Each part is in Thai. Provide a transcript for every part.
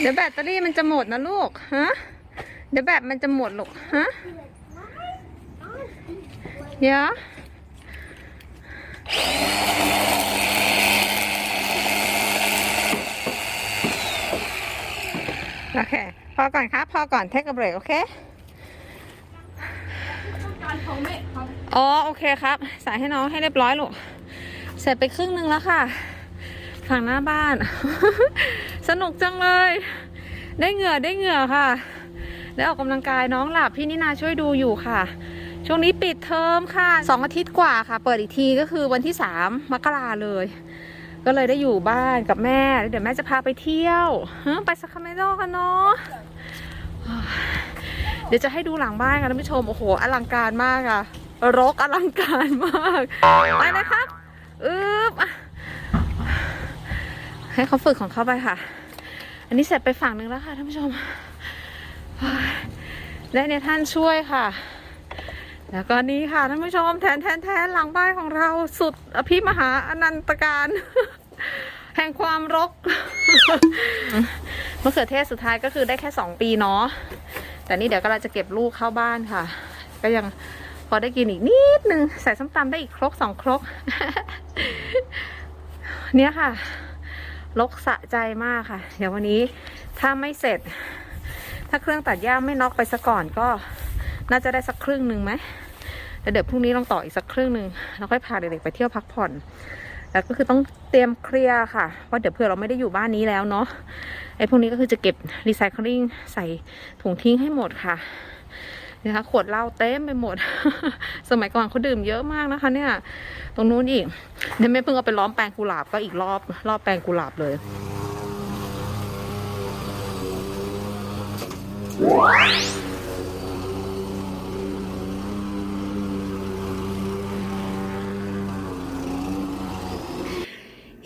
เดี๋ยวแบตเตอรี่มันจะหมดนะลูก ฮะ เดี๋ยวแบตมันจะหมดลูก ฮะเดี๋ยวโอเค พอก่อนครับ พอก่อนเทคกับเบรกโอเคอ๋อ โอเคครับใส่ให้น้องให้เรียบร้อยลูก เสร็จไปครึ่งหนึ่งแล้วค่ะ ฝั่งหน้าบ้าน สนุกจังเลย ได้เหงื่อได้เหงื่อค่ะ ได้ออกกำลังกายน้องหลับพี่นินาช่วยดูอยู่ค่ะ ช่วงนี้ปิดเทอมค่ะสองอาทิตย์กว่าค่ะ เปิดอีกทีก็คือวันที่สามมกราเลย ก็เลยได้อยู่บ้านกับแม่ เดี๋ยวแม่จะพาไปเที่ยวเฮ้ยไปสักคาเมโดกันเนาะเดี๋ยวจะให้ดูหลังบ้านค่ะท่านผู้ชมโอ้โหอลังการมากอะรกอลังการมาก ไปเลยครับอึ๊บ ให้เขาฝึกของเขาไปค่ะ อันนี้เสร็จไปฝั่งหนึ่งแล้วค่ะท่านผู้ชม และเนี่ยท่านช่วยค่ะ แล้วก็นี่ค่ะท่านผู้ชมแทนแทนแทนหลังบ้านของเราสุดอภิมหาอนันตการ แห่งความรกมะเขือเทศสุดท้ายก็คือได้แค่สองปีเนาะ แต่นี่เดี๋ยวก็เราจะเก็บลูกเข้าบ้านค่ะ ก็ยังพอได้กินอีกนิดนึง ใส่ส้มตำได้อีกครกสองครก เนี่ยค่ะ ลกสะใจมากค่ะ เดี๋ยววันนี้ถ้าไม่เสร็จ ถ้าเครื่องตัดหญ้าไม่น็อกไปซะก่อนก็น่าจะได้สักครึ่งหนึ่งไหมแล้วเดี๋ยวพรุ่งนี้ลองต่ออีกสักครึ่งหนึ่งแล้วค่อยพาเด็กๆไปเที่ยวพักผ่อนแล้วก็คือต้องเตรียมเคลียร์ค่ะว่าเดี๋ยวเผื่อเราไม่ได้อยู่บ้านนี้แล้วเนาะไอ้พวกนี้ก็คือจะเก็บรีไซเคิลใส่ถุงทิ้งให้หมดค่ะ นะคะขวดเหล้าเต็มไปหมด สมัยก่อนเขาดื่มเยอะมากนะคะ เนี่ย ตรงนู้นอีกเดี๋ยวแม่เพิ่งเอาไปล้อมแปลงกุหลาบก็อีกรอบรอบแปลงกุหลาบเลย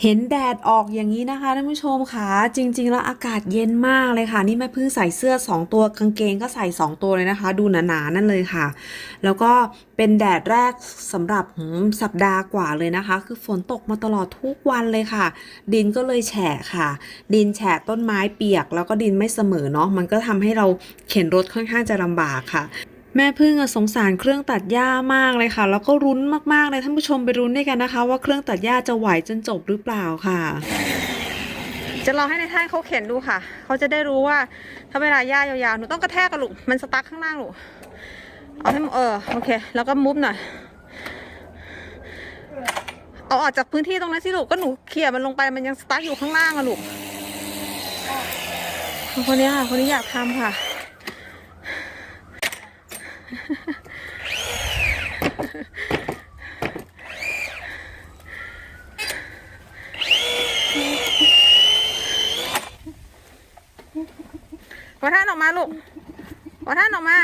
เห็นแดดออกอย่างนี้นะคะท่านผู้ชมค่ะจริง ๆ แล้วอากาศเย็นมากเลยค่ะ นี่แม่เพิ่งใส่เสื้อ 2 ตัวกางเกงก็ใส่ 2 ตัวเลยนะคะ ดูหนาๆนั่นเลยค่ะ แล้วก็เป็นแดดแรกสำหรับสัปดาห์กว่าเลยนะคะ คือฝนตกมาตลอดทุกวันเลยค่ะ ดินก็เลยแฉะค่ะ ดินแฉะต้นไม้เปียก แล้วก็ดินไม่เสมอเนาะมันก็ทำให้เราเข็นรถค่อนข้างจะลำบากค่ะ แม่พึ่งสงสารเครื่องตัดหญ้ามากเลยค่ะ แล้วก็รุ้นมากๆเลยท่านผู้ชมไปรุ้นด้วยกันนะคะ ว่าเครื่องตัดหญ้าจะไหวจนจบหรือเปล่าค่ะ จะลองให้ในท่านเขาเข็นดูค่ะ เขาจะได้รู้ว่าถ้าเวลาย่ายาวๆหนูต้องกระแทกกับลูกมันสตั๊กข้างล่างลูเอาให้เออโอเค แล้วก็มุฟหน่อยเอาออกจากพื้นที่ตรงนั้นสิลูกก็หนูเขี่ยมันลงไปมันยังสตั๊กอยู่ข้างล่างอะลูกคนนี้ค่ะคนนี้อยากทำค่ะ ขอท่านออกมาลูกขอท่านออกมา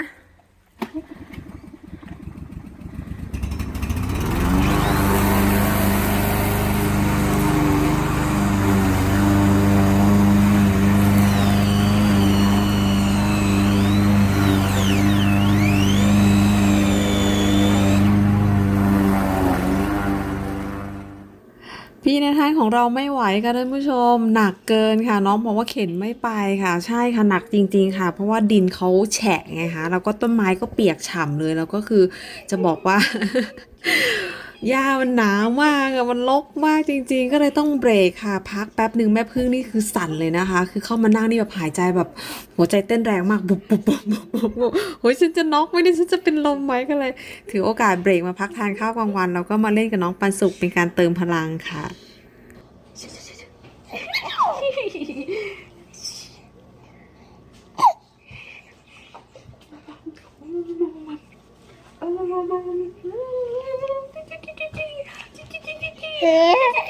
ของเราไม่ไหวค่ะท่านผู้ชม หนักเกินค่ะ น้องบอกว่าเข็นไม่ไปค่ะ ใช่ค่ะหนักจริง ๆ ค่ะ เพราะว่าดินเขาแฉะไงคะแล้วก็ต้นไม้ก็เปียกฉ่ำเลย แล้วก็คือจะบอกว่าหญ้ามันหนามากอะมันรกมากจริง ๆ ก็เลยต้องเบรกค่ะ พักแป๊บหนึ่งแม่พึ่งนี่คือสั่นเลยนะคะ คือเข้ามานั่งนี่แบบหายใจแบบ หัวใจเต้นแรงมากบุบบุบบุบบุบบุบบุบโอ้ยฉันจะน็อกไมเนี่ยฉันจะเป็นลมไหมก็เลย ถือโอกาสเบรกมาพักทานข้าวกลางวันแล้วก็มาเล่นกับน้องปันสุกเป็นการเติมพลังค่ะ เ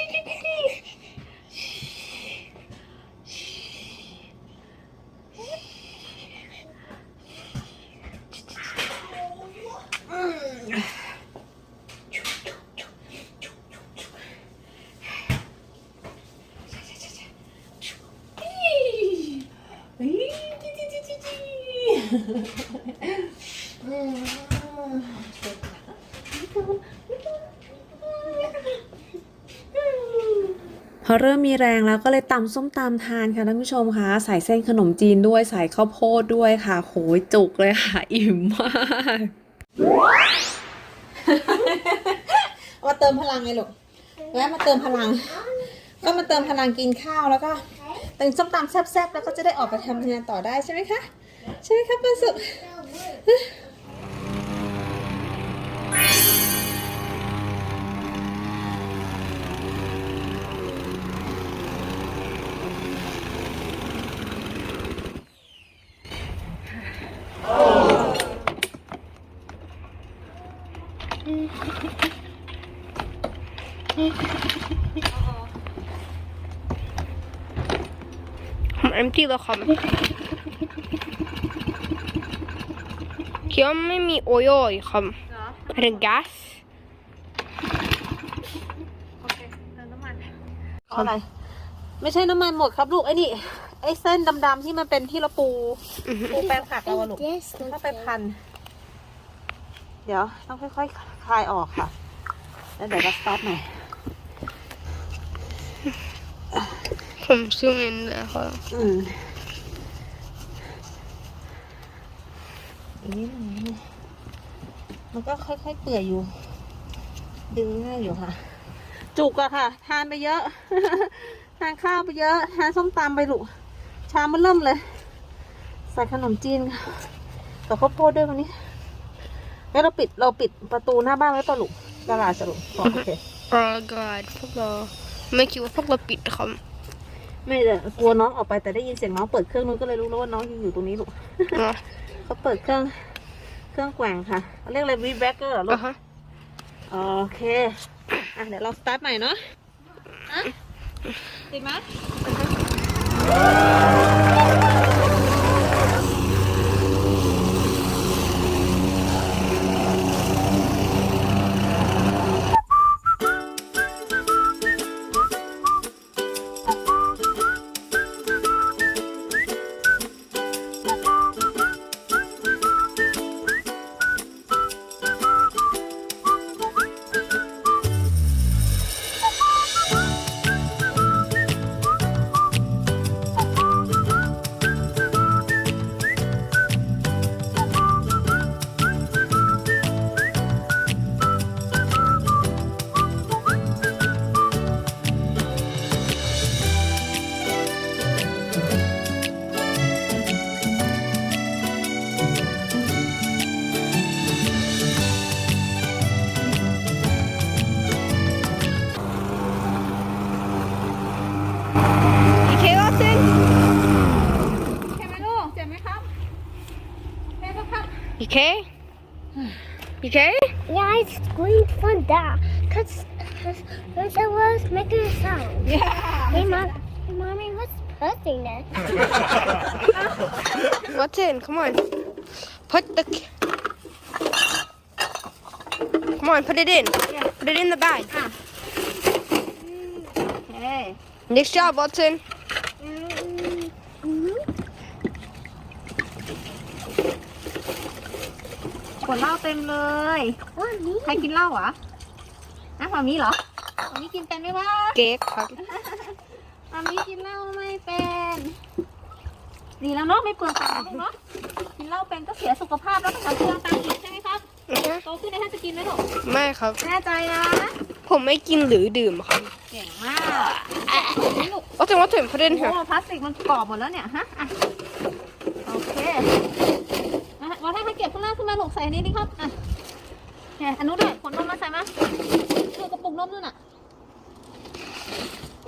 พอเริ่มมีแรงแล้วก็เลยตำส้มตำทานค่ะท่านผู้ชมคะใส่เส้นขนมจีนด้วยใส่ข้าวโพดด้วยค่ะ โหยจุกเลยค่ะ อิ่มมากมาเติมพลังไงลูกแวะมาเติมพลัง ก็มาเติมพลังกินข้าวแล้วก็ตึงส้มตำแซ่บๆแล้วก็จะได้ออกไปทำงานต่อได้ใช่ไหมคะ ใช่ไหมคะปันสุขผม empty แล้ว ครับเคียวไม่มี oil อีกครับเป็น gas โอเคเติมน้ำมันอะไร ไม่ใช่น้ำมันหมดครับลูกไอ้นี่ไอ้เส้นดำๆที่มันเป็นที่เราปูปูแป้งผักเราอะลูก This ถ้าไปพัน เดี๋ยวต้องค่อยๆคลายออกค่ะ แล้วเดี๋ยวเราสตาร์ทใหม่ผมซูมอินเลยครับอืมอีก นิดหนึงนะมันก็ค่อยๆเปื่อยอยู่ ดึงง่ายอยู่ค่ะ จุกอะค่ะ ทานไปเยอะ ทานข้าวไปเยอะ ทานส้มตำไปลูกชามมันเริ่มเลย ใส่ขนมจีนค่ะกับข้าวโพดด้วยวันนี้แล้วเราปิดเราปิดประตูหน้าบ้านไว้ป่ะลูกกระลาจะลูกอ๋อโอเคโอ้ god พวกเราไม่คิดว่าพวกเราปิดครับไม่เลยกลัวน้องออกไปแต่ได้ยินเสียงน้องเปิดเครื่องนู้นก็เลยรู้แล้วว่าน้องยังอยู่ตรงนี้ลูก อะเขาเปิดเครื่องเครื่องแกว่งค่ะเขาเรียกอะไรวีแบ็กเกอร์เหรอลูอะกฮะโอเคอะเดี๋ยวเราสตาร์ทใหม่เนาะอะติดไหม okay? Okay? Yeah, I screamed from that because because I was making a sound. Yeah. Hey, mom, hey, mommy, what's putting this? what's in? Come on. Put the. Come on, put it in. Yeah. Put it in the bag. Ah. Okay. Nice job, Watson. เหล้าเต็มเลย Mommy. ใครกินเหล้าเหรอนะหมามีเหรอหมามีกินเป็นไหมวะเค้กครับหมามีกินเหล้าไม่เป็น ดีแล้วเนาะไม่เปลืองตังค์ลูกเนาะกินเหล้าเป็นก็เสียสุขภาพแล้วก็จะเปลืองตังค์อีกใช่ไหมครับโตขึ้นในท่านจะกินไหมลูกไม่ครับแน่ใจนะผมไม่กินหรือดื่มครับเก่งมากนี่ลูก Watson Watson put it in โอ้ here พลาสติกมันกรอบหมดแล้วเนี่ยฮะอะโอเค ส่อันนี้ดิครับอะเนี่ยอันนู้นด้วยขวดนมมาใส่มาดูกระปุกนมนู่นน่ะ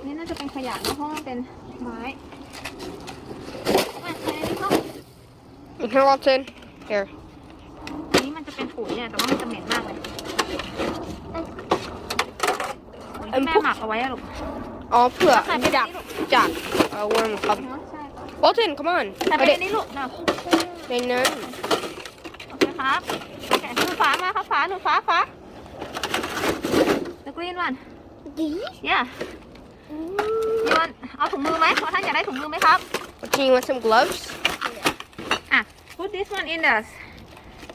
นี่น่าจะเป็นขยะนะเพราะมันเป็นไม้อะใส่อันนี้ครับ here Watson here อันนี้มันจะเป็นปุ๋ยเนี่ยแต่ว่ามันจะเหม็นมากเลยปุ๋ยที่แม่หมักเอาไว้อะลูกอ๋อเผื่อใส่ไปจากในนี้ลูกจากเอ่อ worm ครับ เนาะใช่ครับ Watson come on ใส่ไป put ใน it นี้ลูกเนาะในนั้นโอเคครับโอเคหนูฝามาครับฝาหนูฝาฝา The green one These? yeah ยวนเอาถุงมือไหมขอท่านอยากได้ถุงมือไหมครับ Watson you want some gloves อ่ะ put this one in the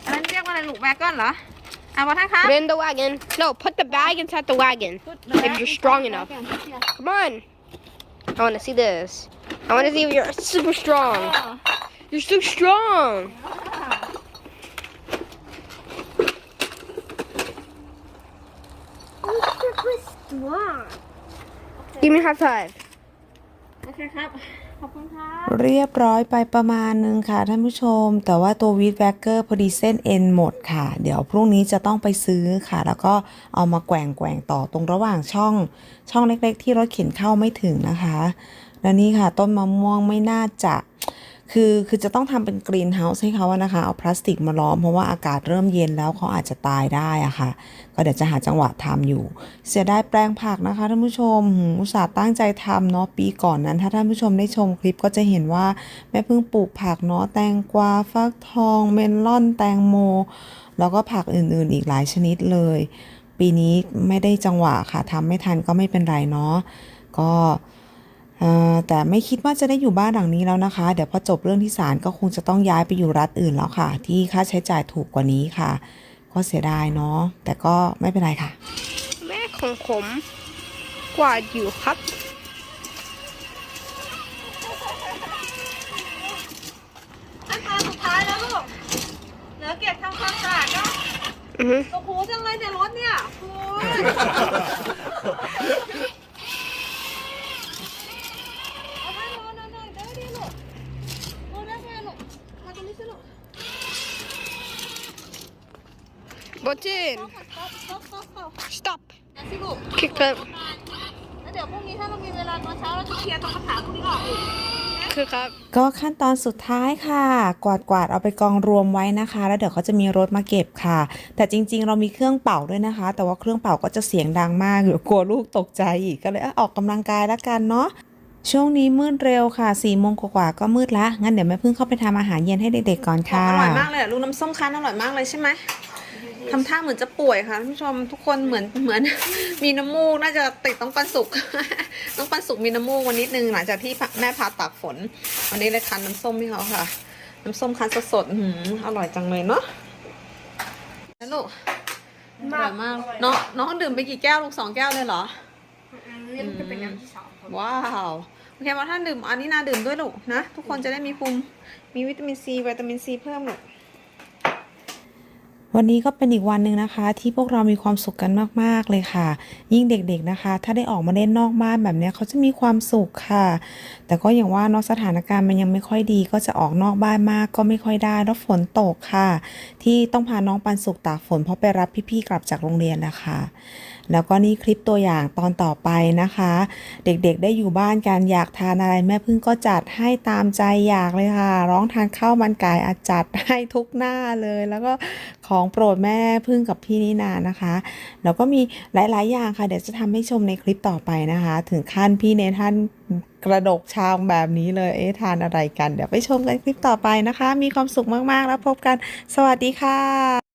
อันนั้นเรียกว่าอะไรลูกแวกกอนเหรออ่ะบอท่านครับ Put it in the wagon. No, put the bag inside the wagon. If you're strong enough. Come on. I want to see this. I want to see if you're super strong. You're so strong. I'm Give me a high five. โอเคครับ ขอบคุณครับ เรียบร้อยไปประมาณนึงค่ะท่านผู้ชม แต่ว่าตัววีดแวกเกอร์พอดีเส้นเอ็นหมดค่ะ เดี๋ยวพรุ่งนี้จะต้องไปซื้อค่ะ แล้วก็เอามาแกว่งแกว่งต่อตรงระหว่างช่อง ช่องเล็กๆ ที่รถเข็นเข้าไม่ถึงนะคะ และนี่ค่ะ ต้นมะม่วงไม่น่าจะ คือคือจะต้องทำเป็นกรีนเฮาส์ให้เขาอะนะคะ เอาพลาสติกมาล้อมเพราะว่าอากาศเริ่มเย็นแล้วเขาอาจจะตายได้อะค่ะ ก็เดี๋ยวจะหาจังหวะทำอยู่ เสียดายแปลงผักนะคะท่านผู้ชมอุตส่าห์ตั้งใจทำเนาะปีก่อนนั้น ถ้าท่านผู้ชมได้ชมคลิปก็จะเห็นว่าแม่เพิ่งปลูกผักเนาะแตงกวาฟักทอง เมลอนแตงโม แล้วก็ผักอื่นๆ อีกหลายชนิดเลย ปีนี้ไม่ได้จังหวะค่ะทำไม่ทันก็ไม่เป็นไรเนาะก็ แต่ไม่คิดว่าจะได้อยู่บ้านหลังนี้แล้วนะคะ เดี๋ยวพอจบเรื่องที่ศาลก็คงจะต้องย้ายไปอยู่รัฐอื่นแล้วค่ะ ที่ค่าใช้จ่ายถูกกว่านี้ค่ะ ก็เสียดายเนาะแต่ก็ไม่เป็นไรค่ะ แม่ของผมกวาดอยู่ครับอันตอนสุดท้ายแล้วลูกเหลือเก็บทำความสะอาดเนาะ อือฮึ โอ้โหจังเลยเนี่ยรถเนี่ยโอ้ยเอาให้รอหน่อยๆเดี๋ยวดิลูกโอ้ยแม่แม่ลูกมาตรงนี้สิลูก Button. สต็อปสต็อปสต็อป Stop. นะสิลู ก Kick that. แล้วเดี๋ยวพรุ่งนี้ถ้าเรามีเวลาตอนเช้าเราจะเคลียร์ตรงกระถางพวกนี้ออกอีก Kick up. ก็ขั้นตอนสุดท้ายค่ะ กวาดกวาดๆเอาไปกองรวมไว้นะคะ แล้วเดี๋ยวเขาจะมีรถมาเก็บค่ะ แต่จริง ๆ เรามีเครื่องเป่าด้วยนะคะ แต่ว่าเครื่องเป่าก็จะเสียงดังมากเดี๋ยวกลัวลูกตกใจอีกก็เลยเอ้อออกกำลังกายแล้วกันเนาะช่วงนี้มืดเร็วค่ะสี่โมงกว่าๆก็มืดละงั้นเดี๋ยวแม่พึ่งเข้าไปทำอาหารเย็นให้เด็กๆก่อนค่ะ อร่อยมากเลยอะลูกน้ำส้มคั้นอร่อยมากเลยใช่ไหม ทำท่าเหมือนจะป่วยค่ะท่านผู้ชมทุกคนเหมือนเหมือน มีน้ำมูกน่าจะติดต้องปันสุกต้องปันสุกมีน้ำมูกวันนิดนึงหลังจากที่แม่พาตากฝน วันนี้เลยคั้นน้ำส้มให้เขาค่ะ น้ำส้มคั้นสดๆอื้อหืออร่อยจังเลยเนาะแล้วลูกอร่อยมากน้องน้องดื่มไปกี่แก้วลูกสองแก้วเลยเหรอว้าวโอเคมาท่านดื่มอันนี้นาดื่มด้วยลูกนะทุกคนจะได้มีภูมิมีวิตามินซีวิตามินซีเพิ่มลูก วันนี้ก็เป็นอีกวันหนึ่งนะคะ ที่พวกเรามีความสุขกันมากๆเลยค่ะ ยิ่งเด็กๆนะคะ ถ้าได้ออกมาเล่นนอกบ้านแบบเนี้ยเขาจะมีความสุขค่ะ แต่ก็อย่างว่านอกสถานการณ์มันยังไม่ค่อยดี ก็จะออกนอกบ้านมากก็ไม่ค่อยได้แล้วฝนตกค่ะ ที่ต้องพาน้องปันสุกตากฝนเพราะไปรับพี่ๆกลับจากโรงเรียนแล้วค่ะ แล้วก็นี่คลิปตัวอย่างตอนต่อไปนะคะ เด็กๆได้อยู่บ้านกันอยากทานอะไรแม่พึ่งก็จัดให้ตามใจอยากเลยค่ะ ร้องทานข้าวมันไก่อาจัดให้ทุกหน้าเลย แล้วก็ของโปรดแม่พึ่งกับพี่นินานะคะ แล้วก็มีหลาย ๆ อย่างค่ะ เดี๋ยวจะทำให้ชมในคลิปต่อไปนะคะ ถึงขั้นพี่เนท่านกระดกชามแบบนี้เลย เอ๊ะทานอะไรกัน เดี๋ยวไปชมกันคลิปต่อไปนะคะ มีความสุขมาก ๆ แล้วพบกัน สวัสดีค่ะ